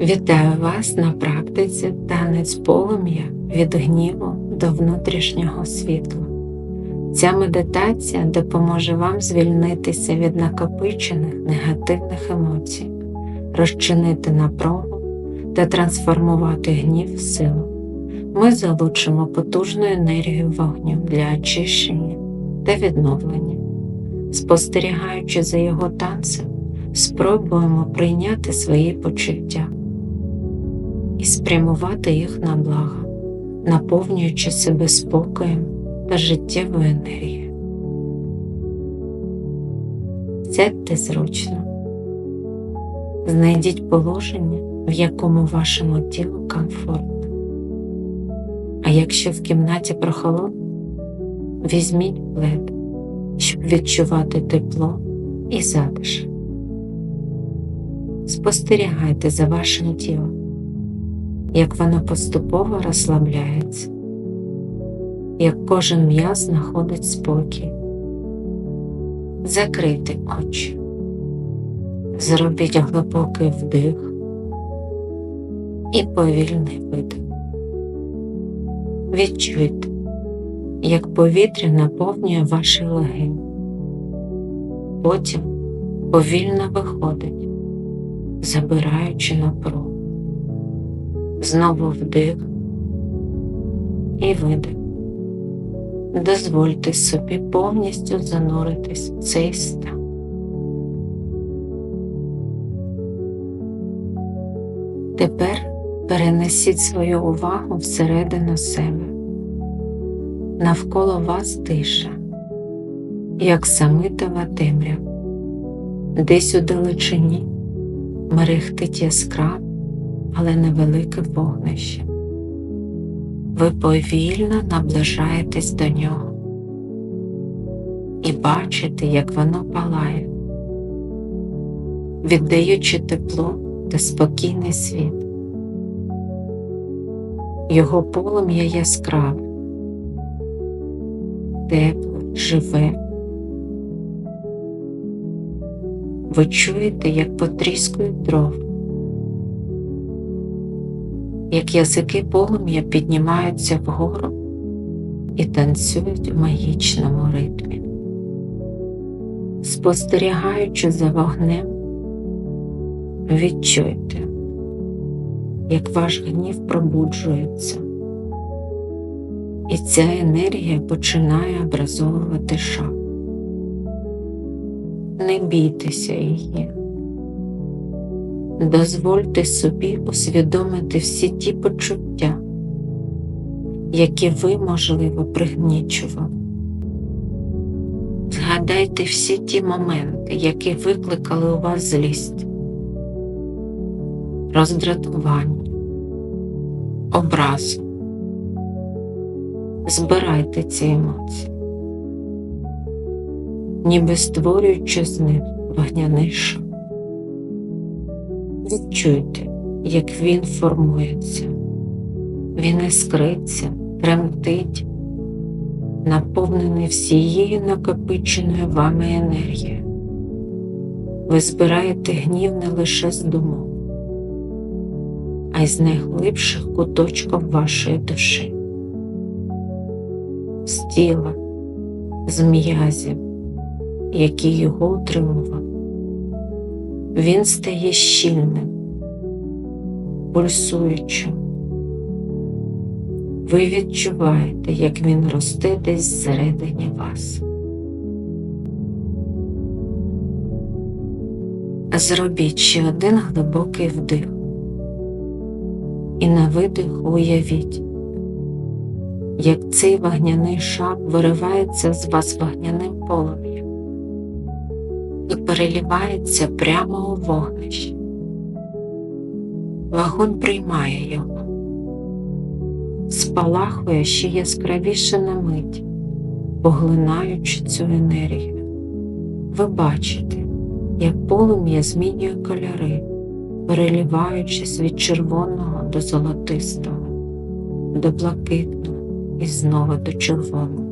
Вітаю вас на практиці танець полум'я від гніву до внутрішнього світла. Ця медитація допоможе вам звільнитися від накопичених негативних емоцій, розчинити напругу та трансформувати гнів в силу. Ми залучимо потужну енергію вогню для очищення та відновлення. Спостерігаючи за його танцем, спробуємо прийняти свої почуття і спрямувати їх на благо, наповнюючи себе спокоєм та життєвою енергією. Сядьте зручно, знайдіть положення, в якому вашому тілу комфортно. А якщо в кімнаті прохолодно, візьміть плед, щоб відчувати тепло і затишок. Спостерігайте за вашим тілом, як воно поступово розслабляється, як кожен м'яз знаходить спокій. Закрийте очі, зробіть глибокий вдих і повільний видих. Відчуйте, як повітря наповнює ваші легені. Потім повільно виходить, забираючи напругу. Знову вдих і видих. Дозвольте собі повністю зануритись в цей стан. Тепер перенесіть свою увагу всередину себе. Навколо вас тиша, як самитова темрява, десь у далечині мерехтить яскрав, але невелике вогнище. Ви повільно наближаєтесь до нього і бачите, як воно палає, віддаючи тепло та спокійний світ. Його полум'я яскраве, тепле, живе. Ви чуєте, як потріскують дров, як язики полум'я піднімаються вгору і танцюють у магічному ритмі. Спостерігаючи за вогнем, відчуйте, як ваш гнів пробуджується, і ця енергія починає образовувати шаг. Не бійтеся її. Дозвольте собі усвідомити всі ті почуття, які ви, можливо, пригнічували. Згадайте всі ті моменти, які викликали у вас злість, роздратування, образу. Збирайте ці емоції, ніби створюючи з них вогняний шар. Відчуйте, як він формується, він іскриться, тремтить, наповнений всією накопиченою вами енергією. Ви збираєте гнів не лише з думок, а й з найглибших куточків вашої душі, з тіла, з м'язів, які його утримували. Він стає щільним, пульсуючим. Ви відчуваєте, як він росте десь всередині вас. Зробіть ще один глибокий вдих і на видих уявіть, як цей вогняний шар виривається з вас вогняним полум'ям і перелівається прямо у вогнище. Вогонь приймає його, спалахує ще яскравіше на мить, поглинаючи цю енергію. Ви бачите, як полум'я змінює кольори, переліваючись від червоного до золотистого, до блакитного і знову до червоного.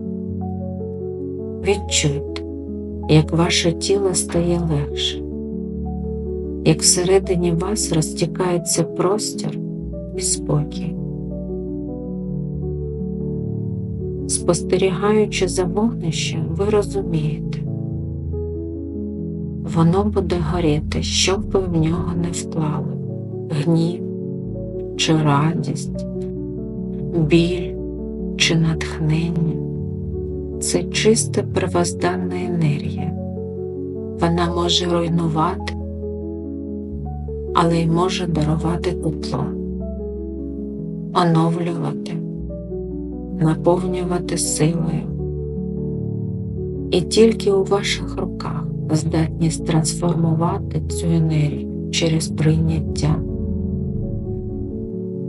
Відчуйте, як ваше тіло стає легше, як всередині вас розтікається простір і спокій. Спостерігаючи за вогнищем, ви розумієте, воно буде горіти, що б ви в нього не вклали гнів чи радість, біль чи натхнення. Це чиста первозданна енергія. Вона може руйнувати, але й може дарувати тепло, оновлювати, наповнювати силою. І тільки у ваших руках здатність трансформувати цю енергію через прийняття,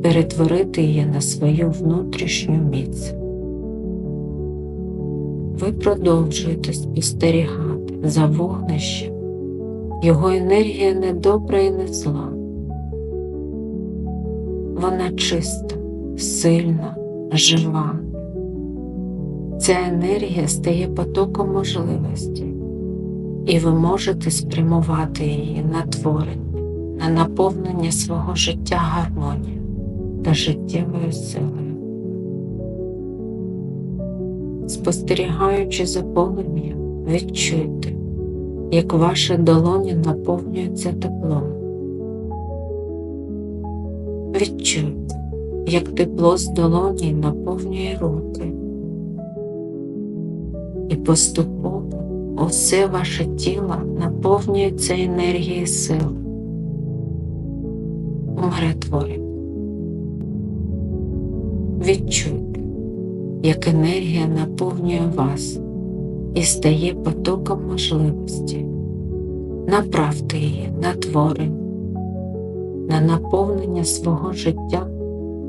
перетворити її на свою внутрішню міць. Ви продовжуєте спостерігати за вогнищем, його енергія не добра і не зла. Вона чиста, сильна, жива. Ця енергія стає потоком можливостей, і ви можете спрямувати її на творення, на наповнення свого життя гармонією та життєвою силою. Спостерігаючи за полум'ям, відчуйте, як ваші долоні наповнюються теплом. Відчуйте, як тепло з долоні наповнює руки. І поступово усе ваше тіло наповнюється енергією сил. Умиротворення. Відчуйте, як енергія наповнює вас і стає потоком можливості. Направте її на творення, на наповнення свого життя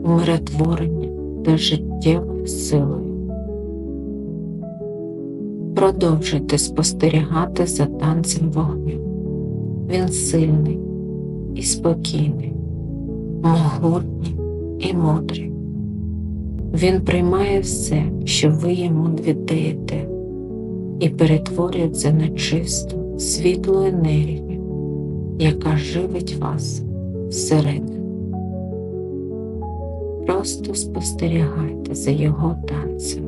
умиротворення та життєвою силою. Продовжуйте спостерігати за танцем вогню. Він сильний і спокійний, могутній і мудрий. Він приймає все, що ви йому віддаєте, і перетворює це на чисту, світлу енергію, яка живить вас всередину. Просто спостерігайте за його танцем.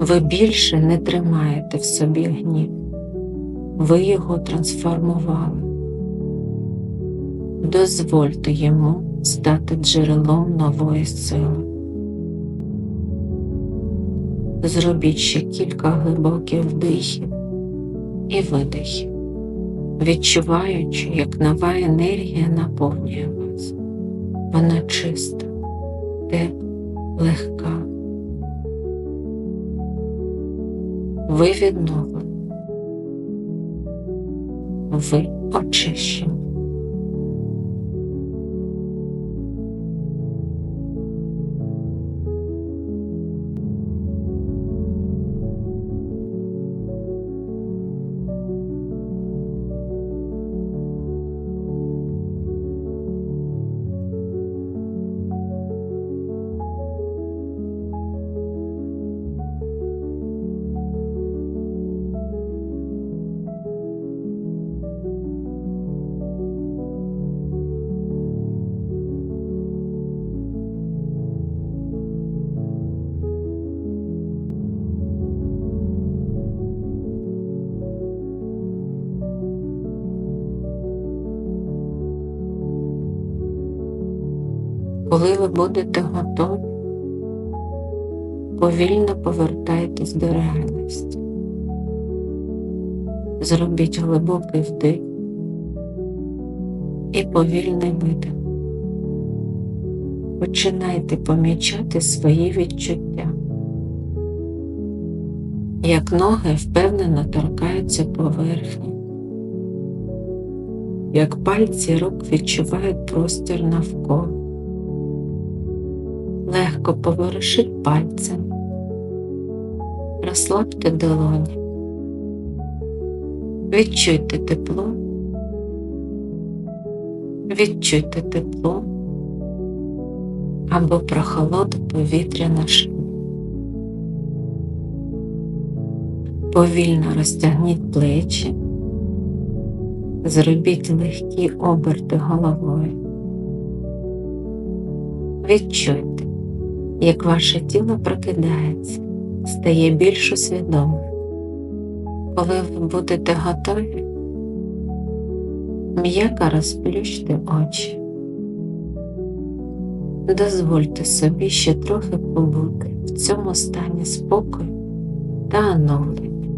Ви більше не тримаєте в собі гнів, ви його трансформували. Дозвольте йому стати джерелом нової сили. Зробіть ще кілька глибоких вдихів і видихів, відчуваючи, як нова енергія наповнює вас. Вона чиста, тепла, легка. Ви відновлені, ви очищені. Коли ви будете готові, повільно повертайтесь до реальності. Зробіть глибокий вдих і повільний видих. Починайте помічати свої відчуття, як ноги впевнено торкаються поверхні, як пальці рук відчувають простір навколо легко поворушіть пальцем, розслабте долоні, відчуйте тепло, відчуйте тепло. Або прохолоду повітря на шиї. Повільно розтягніть плечі, Зробіть легкі оберти головою. Відчуйте, як ваше тіло прокидається, стає більш усвідомим. Коли ви будете готові, м'яко розплющте очі. Дозвольте собі ще трохи побути в цьому стані спокою та оновлення.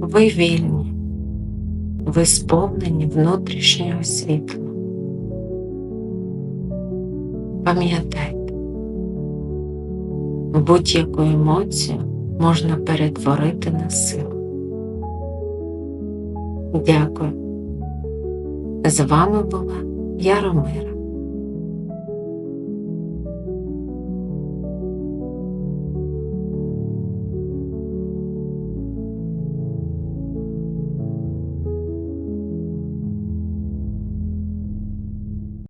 Ви вільні, ви сповнені внутрішнього світла. Пам'ятайте, будь-яку емоцію можна перетворити на силу. Дякую. З вами була Яромира.